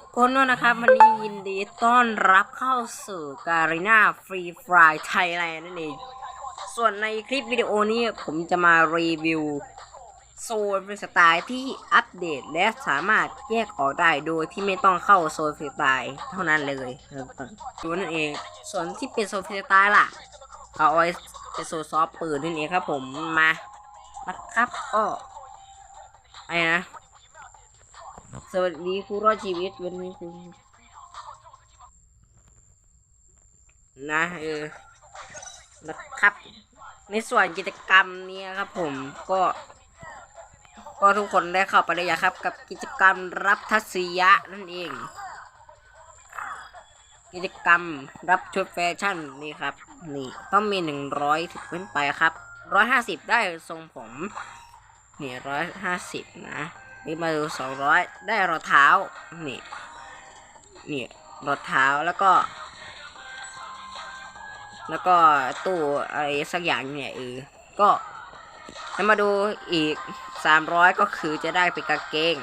ทุกคนด้วยนะครับวันนี้ยินดีต้อนรับเข้าสู่การีนาฟรีฟรายไทยแลนด์นั่นเอง ส่วนในคลิปวิดีโอนี้ผมจะมารีวิวโซนฟรีสไตล์ที่อัปเดตและสามารถแยกออกได้โดยที่ไม่ต้องเข้าโซนฟรีสไตล์เท่านั้นเลยดูนั่นเอง ส่วนที่เป็นโซนฟรีสไตล์ล่ะเอาไว้เป็นโซนซอฟปืนนั่นเองครับผมมานะครับก็ไอ้นะ สวัสดีผู้รอดชีวิตวันนี้คุณนะเออนะครับ ในส่วนกิจกรรมเนี้ครับ ผมก็ ก็ทุกคนได้เข้าไปเลยครับ กับกิจกรรมรับทัศยะนั่นเอง กิจกรรมรับชุดแฟชั่นนี่ครับ นี่ต้องมีหนึ่งร้อยถึงขึ้นไปครับร้อยห้าสิบได้ทรงผมนี่ร้อยห้าสิบนะ นี่มาดูสองร้อยได้รองเท้า นี่ นี่รองเท้าแล้วก็ แล้วก็ตู้อะไรสักอย่างเนี่ยเออก็แล้วมาดูอีกสามร้อยก็คือจะได้เป็นกางเกง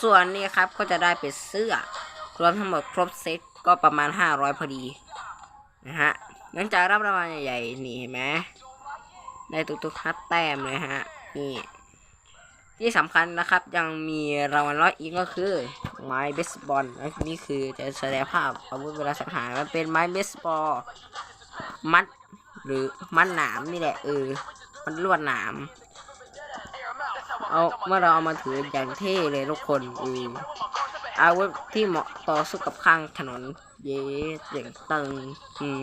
ส่วนนี้ครับก็จะได้เป็นเสื้อ รวมทั้งหมดครบเซ็ตก็ประมาณห้าร้อยพอดีนะฮะหลังจากรับรางวัลใหญ่ๆนี่เห็นไหมได้ตุกๆฮัตแต้มเลยฮะนี่ ที่สำคัญนะครับยังมีรางวัลร้อยอีกก็คือ ไม้เบสบอลนี่คือจะแสดงภาพอาวุธเวลาสังหารมันเป็นไม้เบสบอลมัดหรือมัดหนามนี่แหละเออมันลวดหนามเอาเมื่อเราเอามาถืออย่างเท่เลยทุกคนเอออาวุธที่เหมาะต่อสู้กับข้างถนน เย้อย่างตึงอืม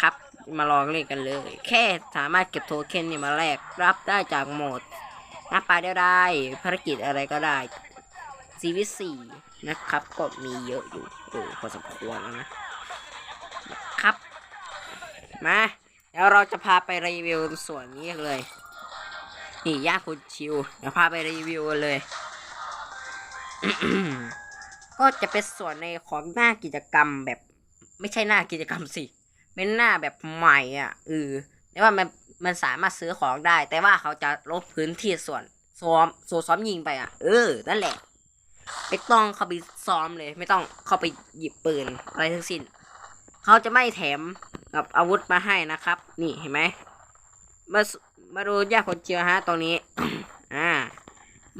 ครับมาลองเล่นกันเลย แค่สามารถเก็บโทเค็นนี่มาแลกรับได้จากโหมด หน้าปลาเดียวได้ภารกิจอะไรก็ได้ซีวิสี่นะครับ ก็มีเยอะอยู่โอ้พอสมควรแล้วนะ ครับ มาเดี๋ยวเราจะพาไปรีวิวส่วนนี้เลย นี่ย่าคุณชิว เดี๋ยวพาไปรีวิวเลย ก็จะเป็นส่วนในของหน้ากิจกรรมแบบ ไม่ใช่หน้ากิจกรรมสิ เป็นหน้าแบบใหม่อะเออแต่ว่ามัน มันสามารถซื้อของได้ แต่ว่าเขาจะลบพื้นที่ส่วนซ้อมส่วนซ้อมยิงไปอะ เออ นั่นแหละ ไม่ต้องเข้าไปซ้อมเลย ไม่ต้องเข้าไปหยิบปืนอะไรทั้งสิ้น เขาจะไม่แถมกับอาวุธมาให้นะครับ นี่เห็นไหม มามาดูยากคนเจียวฮะตรงนี้ อ่า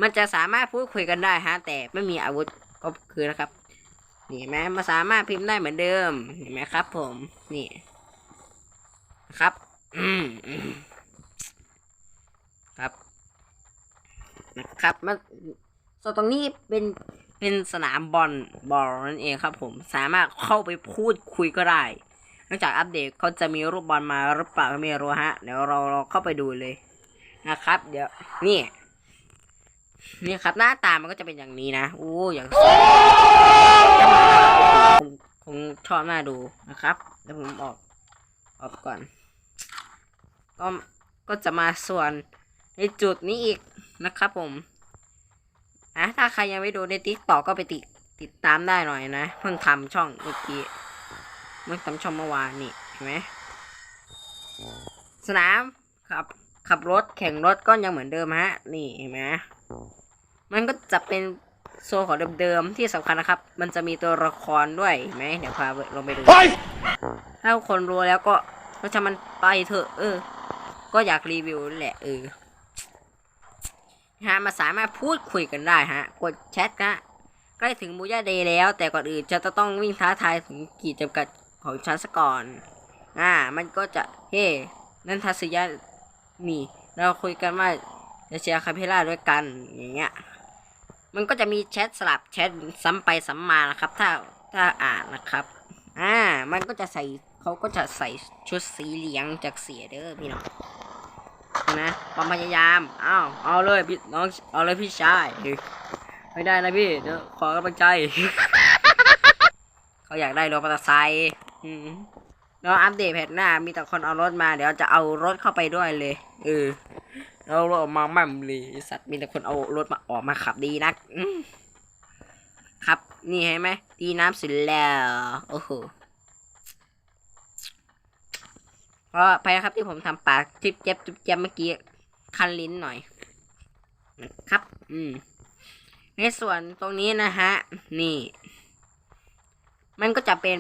มันจะสามารถพูดคุยกันได้ฮะ แต่ไม่มีอาวุธก็คือนะครับ นี่เห็นไหมมาสามารถพิมพ์ได้เหมือนเดิม เห็นไหมครับ ผม นี่ ครับ ครับ นะครับมาส่วนตรงนี้เป็นเป็นสนามบอลบอลนั่นเองครับ ผมสามารถเข้าไปพูดคุยก็ได้นอกจากอัปเดตเขาจะมีรูปบอลมาหรือเปล่าไม่รู้ฮะเดี๋ยวเราเราเข้าไปดูเลยนะครับ เดี๋ยวนี่นี่ครับหน้าตามันก็จะเป็นอย่างนี้นะโอ้อย่างคงคงชอบหน้าดูนะครับเดี๋ยวผมออกออกก่อน ก็ก็จะมาส่วนในจุดนี้อีกนะครับผมนะถ้าใครยังไม่ดูในติ๊กต่อก็ไปติดติดตามได้หน่อยนะ เพิ่งทำช่องเมื่อกี้เมื่อทำช่องเมื่อวานนี่เห็นไหมสนามขับขับรถแข่งรถก็ยังเหมือนเดิมฮะ นี่เห็นไหมมันก็จะเป็นโซนของเดิมๆที่สำคัญนะครับ มันจะมีตัวละครด้วยเห็นไหมเดี๋ยวพาลงไปดูถ้าคนรู้แล้วก็ก็จะมันไปเถอะเออ ก็อยากรีวิวแหละเออฮะมาสามารถพูดคุยกันได้ฮะ กดแชทนะใกล้ถึงบูย่าเดย์แล้ว แต่ก่อนอื่นจะต้องวิ่งท้าทายถึงขีดจำกัดของฉันซะก่อน อ่า มันก็จะ เฮ้ นั่นทัศยะนี่ เราคุยกันว่าจะเชียร์คาเพล่าด้วยกัน อย่างเงี้ย มันก็จะมีแชทสลับแชทซ้ำไปซ้ำมานะครับ ถ้า ถ้าอ่านนะครับ อ่า มันก็จะใส่เขาก็จะใส่ชุดสีเหลืองจากเสียเด้อพี่น้อง นะความพยายามอ้าวเอาเลยพี่น้องเอาเลยพี่ชายไม่ได้นะพี่เดี๋ยวขอกำลังใจ เขาอยากได้รถมอเตอร์ไซค์อืมแล้วอัปเดตแพทหน้า มีแต่คนเอารถมา เดี๋ยวจะเอารถเข้าไปด้วยเลย เออเรารถออกมาแม่มเลยสัตว์มีแต่คนเอารถมาออกมาขับดีนัก ครับ นี่เห็นไหมตีน้ำสร็จแล้ว โอ้โห ก็ไปนะครับที่ผมทำปากจิบเจ็บจิบเจ็บเมื่อกี้คันลิ้นหน่อยนะครับ อืม ในส่วนตรงนี้นะฮะ นี่ มันก็จะเป็น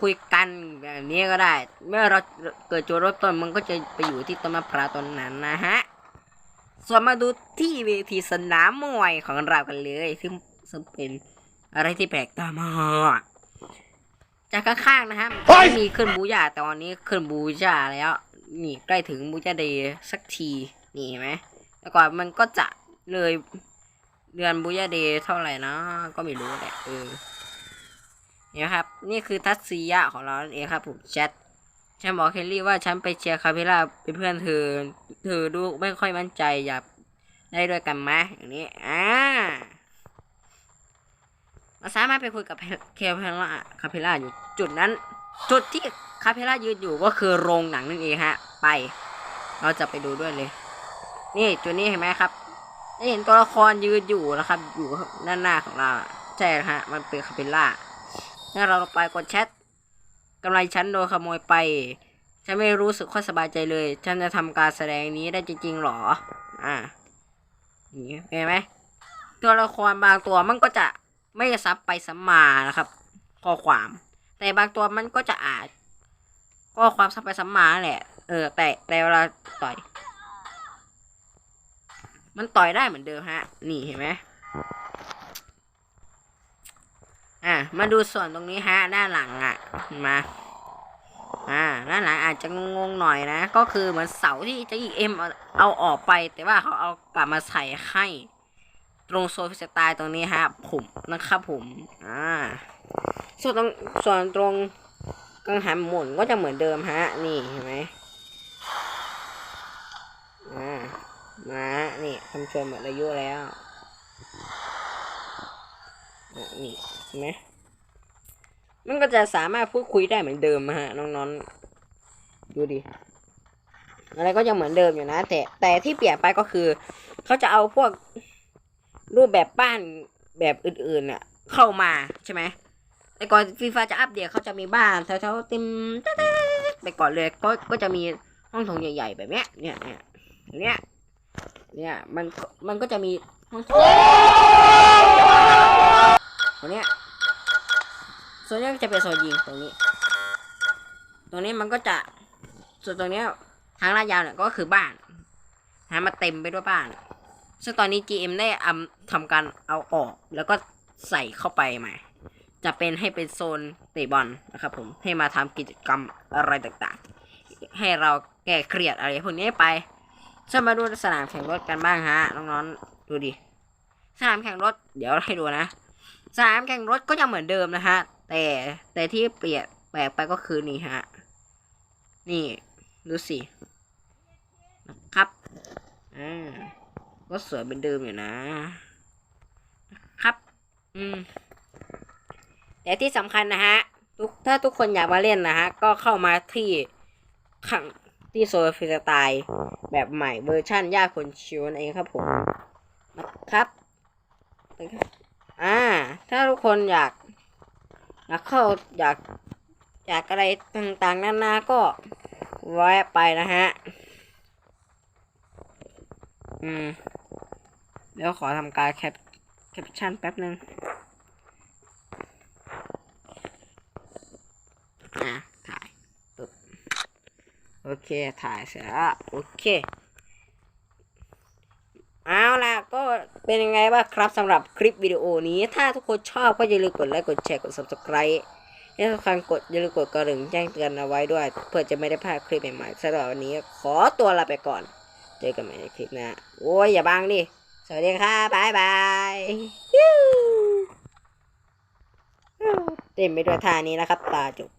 คุยกันแบบนี้ก็ได้ เมื่อเราเกิดจุดเริ่มต้นมันก็จะไปอยู่ที่ต้นมะพร้าวต้นนั้นนะฮะ ส่วนมาดูที่เวทีสนามมวยของเรากันเลย ซึ่งซึ่งเป็นอะไรที่แปลกตามาก จากข้างๆนะฮะไม่มีขึ้นบูญาแต่วันนี้ขึ้นบูญาแล้วนี่ใกล้ถึงบูญาเดย์สักทีนี่เห็นไหมแต่ก่อนมันก็จะเลยเดือนบูญาเดย์เท่าไหร่นะก็ไม่รู้แหละเออเนี่ยครับนี่คือทัศนียะของเรานั่นเองครับผมแชทฉันบอกเคลลี่ว่าฉันไปเชียร์คาเปล่าเป็นเพื่อนเธอ เธอดูไม่ค่อยมั่นใจอยากได้ด้วยกันไหมอย่างนี้อ่า เราสามารถไปคุยกับเคลเพล่าคาเปล่าอยู่จุดนั้น จุดที่คาเปล่ายืนอยู่ก็คือโรงหนังนั่นเองฮะ ไป เราจะไปดูด้วยเลย นี่จุดนี้เห็นไหมครับได้เห็นตัวละครยืนอยู่นะครับ อยู่ด้านหน้าของเราใช่ฮะ มันเป็นคาเปล่าถ้าเราไปกดแชทกำไรฉันโดนขโมยไป ฉันไม่รู้สึกค่อยสบายใจเลย ฉันจะทำการแสดงนี้ได้จริงๆหรอ อ่านี้เห็นไหมตัวละครบางตัวมันก็จะ ไม่จะซับไปซับมานะครับ ข้อความ แต่บางตัวมันก็จะอาจข้อความซับไปซับมาแหละ เออ แต่แต่เวลาต่อย มันต่อยได้เหมือนเดิมฮะ นี่เห็นไหมอะมาดูส่วนตรงนี้ฮะ ด้านหลังอะมาอ่าด้านหลังอาจจะงงๆหน่อยนะ ก็คือเหมือนเสาที่จะอีเอ็มเอาเอาออกไป แต่ว่าเขาเอากลับมาใส่ให้ ตรงโซฟสไตล์ตรงนี้ฮะ ผมนะครับผม อ่า ส่วนตรงส่วนตรงกังหันหมุนก็จะเหมือนเดิมฮะ นี่เห็นไหมอ่า มา นี่คำชวนหมดอายุแล้วนี่เห็นไหมมันก็จะสามารถพูดคุยได้เหมือนเดิมฮะน้องๆ ดูดิอะไรก็ยังเหมือนเดิมอยู่นะ แต่แต่ที่เปลี่ยนไปก็คือ เขาจะเอาพวก รูปแบบบ้านแบบอื่นๆน่ะ เข้ามาใช่ไหมแต่ก่อนฟีฟาจะอัปเดตเขาจะมีบ้านแถวๆเต็มไปก่อนเลยก็ก็จะมีห้องโถงใหญ่ๆแบบเนี้ยเนี่ยเนี่ยเนี่ยเนี่ยมันมันก็จะมีห้องโถงตรงเนี้ยส่วนนี้จะเป็นโซนยิงตรงนี้ ตรงนี้มันก็จะส่วนตรงเนี้ยทางลาดยาวเนี่ยก็คือบ้านนะมาเต็มไปด้วยบ้าน ซึ่งตอนนี้ GM ได้อำทำการเอาออกแล้วก็ใส่เข้าไปใหม่ จะเป็นให้เป็นโซนเตะบอลนะครับผมให้มาทำกิจกรรมอะไรต่างๆ ให้เราแก้เครียดอะไรพวกนี้ไปจะมาดูสนามแข่งรถกันบ้างฮะน้องๆดูดิสนามแข่งรถเดี๋ยวให้ดูนะ สนามแข่งรถก็ยังเหมือนเดิมนะฮะแต่แต่ที่เปลี่ยนแปลกไปก็คือนี่ฮะนี่ดูสินะครับอ่า ก็สวยเหมือนเดิมอยู่นะครับ อืมแต่ที่สำคัญนะฮะทุกถ้าทุกคนอยากมาเล่นนะฮะ ก็เข้ามาที่ขังที่โซลฟรีสไตล์แบบใหม่เวอร์ชั่นยากคนชิวนั่นเองครับผมนะครับอ่า ถ้าทุกคนอยากอยากเข้าอยากอยากอะไรต่างๆนานาก็แวะไปนะฮะ อืม เดี๋ยวขอทำการแคปแคปชั่นแป๊บหนึ่งอะถ่ายปึ๊บโอเค ถ่ายเสร็จแล้ว โอเค เอาล่ะ ก็เป็นยังไงบ้างครับสำหรับคลิปวิดีโอนี้ ถ้าทุกคนชอบก็อย่าลืมกดไลค์ กดแชร์ กด subscribe และสำคัญกดอย่าลืมกดกระดิ่งแจ้งเตือนเอาไว้ด้วย เพื่อจะไม่ได้พลาดคลิปใหม่ๆสำหรับวันนี้ ขอตัวลาไปก่อน เจอกันใหม่ในคลิปหน้าโอ้ยอย่าบังดิ สวัสดีค่ะบายบายฮิ้วเต็มไปด้วยท่านี้นะครับ ตาจุก